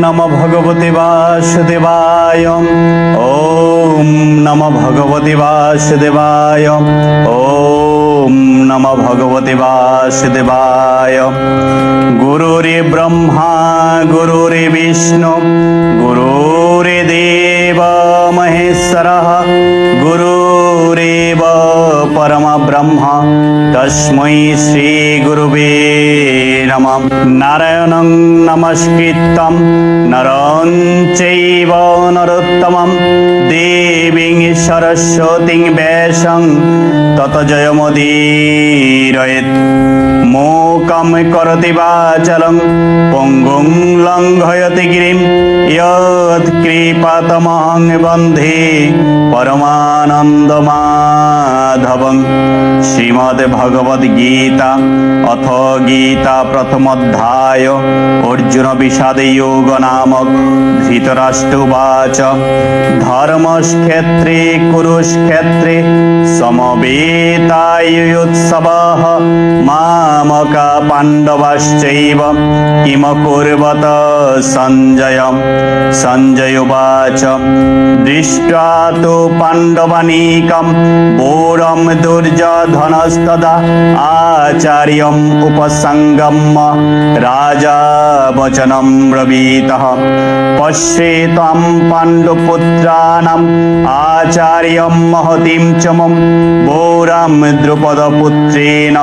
নম ভগবতে বাসুদেবায়। ওম নম ভগবতে বাসুদেবায়। ওম নম ভগবতে বাসুদেবায়। গুরুরে ব্রহ্মা, গুরুরে বিষ্ণু, গুরুরে দেব মহেশ্বর। ব্রহ্ম তস্মৈ শ্রীগুরুবে নম নারায়ণ নমস্কৃত নরং চৈব নরোত্তম দেবীং সরস্বতী বেশং তত জয় জয়মদীরয়েত মোকম করতি বাচল পঙ্গু লঙ্ঘয়তি গিরিম ইয়ৎকৃপাতমহং বন্ধে পরমানন্দমাধবং শ্রীমদ্ ভগবদ গীতা, অথ গীতা প্রথম অধ্যায় অর্জুন বিষাদ যোগ নামক ধৃতরাষ্ট্রবাচ। ধর্মক্ষেত্রে, কুরুক্ষেত্রে সমবেতায়ুৎসব মামকা পাণ্ডবাশ্চৈব। কিম কুর্বত সঞ্জয় সঞ্জয় উবাচ। দৃষ্টা তো পাণ্ডবানীকম, বোরম দুর্জ दुर्योधनस्तदा आचार्यम् उपसङ्गम्य राजा वचनं ब्रवीतः पश्येतां पाण्डुपुत्राणाम् आचार्यं महतीं च मम पौरां द्रुपदपुत्रेण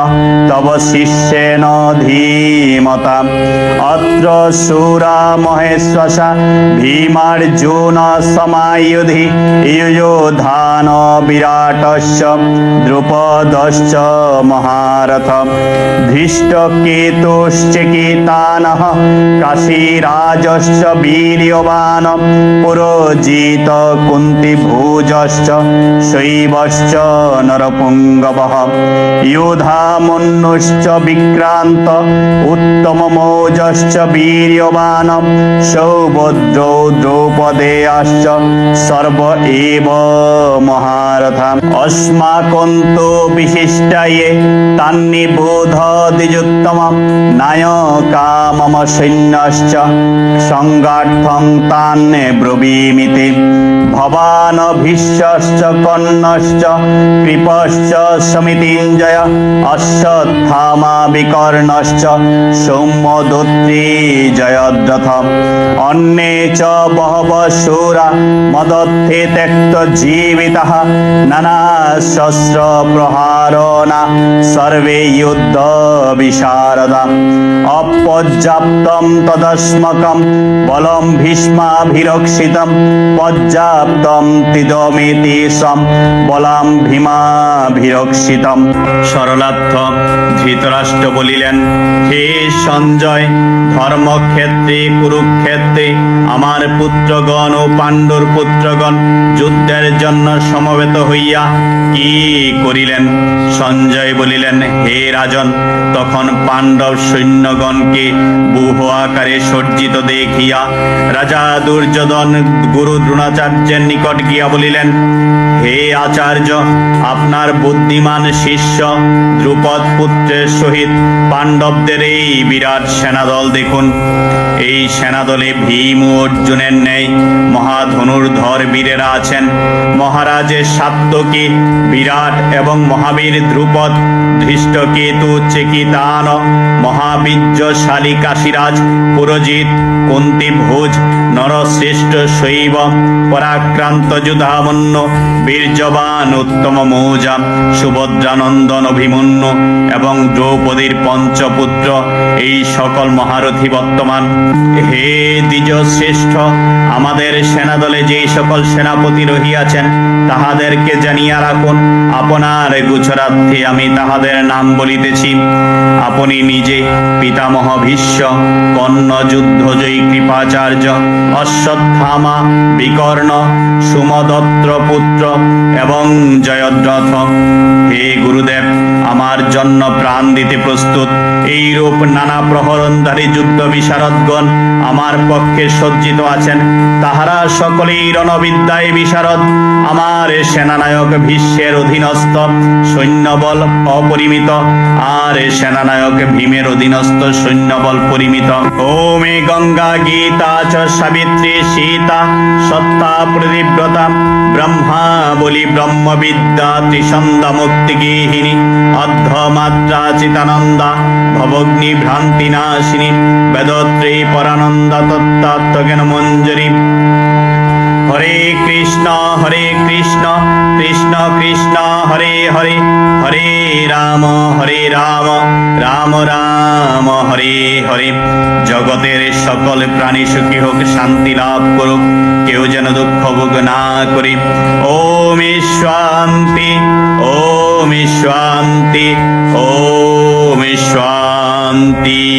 तव शिष्येन धीमताम् अत्र शूरा महेश्वसा भीमार्जुन समायुधि युयोधान ভদশ্চ মহারথ ধৃষ্টকেতুশ্চকিতানः কাশীরাজশ্চ বীর্যবান পুরজিত কুন্তিভুজশ্চ শৈবশ্চ নরপুঙ্গবः যোধামন্যুশ্চ বিক্রান্ত উত্তমমৌজশ্চ বীর্যবান সৌভদ্রৌ দ্রৌপদেয়াশ্চ সর্ব এব মহারথা অস্মাকন্তু বিশিষ্টায়ে তান্নিবোধদিযুত্তমম নায়কা মম সৈন্যশ্চ সঙ্গার্থং তান্নে ব্রবীমিতি। ভবান ভীষ্মশ্চ কন্যশ্চ কৃপশ্চ সমিতিঞ্জয় অশ্বত্থামা বিকর্ণশ্চ সৌম্যদত্রী জয়দ্রথ অন্যে চ বহব শূরা মদত্থে ত্যক্ত নানা প্রহারণ, সর্বে যুদ্ধ বিশারদা। অপর্যাপ্তম তদস্মকম, বলম ভীষ্মাভিরক্ষিতম, পর্যাপ্তম তিদমিতি সম, বলাম ভীমাভিরক্ষিতম। সরলার্থ ধৃতরাষ্ট্র বলিলেন, হে সঞ্জয়, ধর্মক্ষেত্রে, কুরুক্ষেত্রে, আমার পুত্রগণ ও পাণ্ডুর পুত্রগণ, যুদ্ধের জন্য সমবেত হইয়া কি করিল? করিলেন সঞ্জয় বলিলেন, হে রাজন, তখন পাণ্ডব সৈন্যগণকে বুহ আকারে সজ্জিত দেখিয়া রাজা দুর্যোধন গুরু দ্রোণাচার্যের নিকট গিয়া বলিলেন, হে আচার্য, আপনার বুদ্ধিমান শিষ্য দ্রুপদ পুত্রের সহিত পাণ্ডবদের এই বিরাট সেনাদল দেখুন। এই সেনাদলে ভীম অর্জুনের ন্যায় মহাধনুর্ধর বীরেরা আছেন। মহারাজের সাত্যকী বিরাট এবং মহাবীর দ্রুপদ ধৃষ্টকেতু চেকিতান মহাবীর্যশালী কাশীরাজ পুরজিৎ কুন্তি ভোজ নরশ্রেষ্ঠ শৈব পরাক্রান্ত যুধামন্য বীর্যবান উত্তম মৌজা সুভদ্রানন্দন অভিমন্যু এবং দ্রৌপদীর পঞ্চপুত্র, এই সকল মহারথী বর্তমান। হে দ্বিজ শ্রেষ্ঠ আমাদের সেনাদলে যেই সকল সেনাপতি রহিয়াছেন, তাহাদেরকে জানিয়া রাখুন, আপনার গুছরার্থে আমি তাহাদের নাম বলিতেছি। আপনি নিজে পিতামহ ভীষ্ম কর্ণ যুদ্ধজয়ী কৃপাচার্য, অশ্বত্থামা, বিকর্ণ সুমদত্র পুত্র এবং জয়দ্রথ। হে গুরুদেব, আমার জন্য প্রাণ দিতে প্রস্তুত। এই রূপ নানা প্রহরণধারী যুদ্ধ বিশারদগণ আমার পক্ষে সজ্জিত আছেন। তাহারা সকলেই রণবিদ্যায় বিশারদ। আমার সেনানায়ক ভীষ্মের অধীনস্থ সৈন্যবল অপরিমিত। আর সেনানায়ক ভীমের অধীনস্থ সৈন্যবল পরিমিত। ওমে গঙ্গা গীতা চ সাবিত্রী সীতা সত্তা প্রদীব্রতা ব্রহ্মা বলি ব্রহ্মবিদ্যা ত্রিসন্ধা মুক্তি গৃহিণী। অর্ধমাত্রা চিতানন্দা। ভবগ্নি ভ্রান্তি নাশিনী বেদত্রী পরানন্দা তত্ত্বাত্মজ্ঞান মঞ্জুরী হরে কৃষ্ণ হরে কৃষ্ণ কৃষ্ণ কৃষ্ণ হরে হরে হরে রাম হরে রাম রাম রাম হরে হরে জগতের সকল প্রাণী সুখী হোক শান্তি লাভ করুক কেউ যেন দুঃখ ভোগ না করে ওম শান্তি ওম শান্তি ওম শান্তি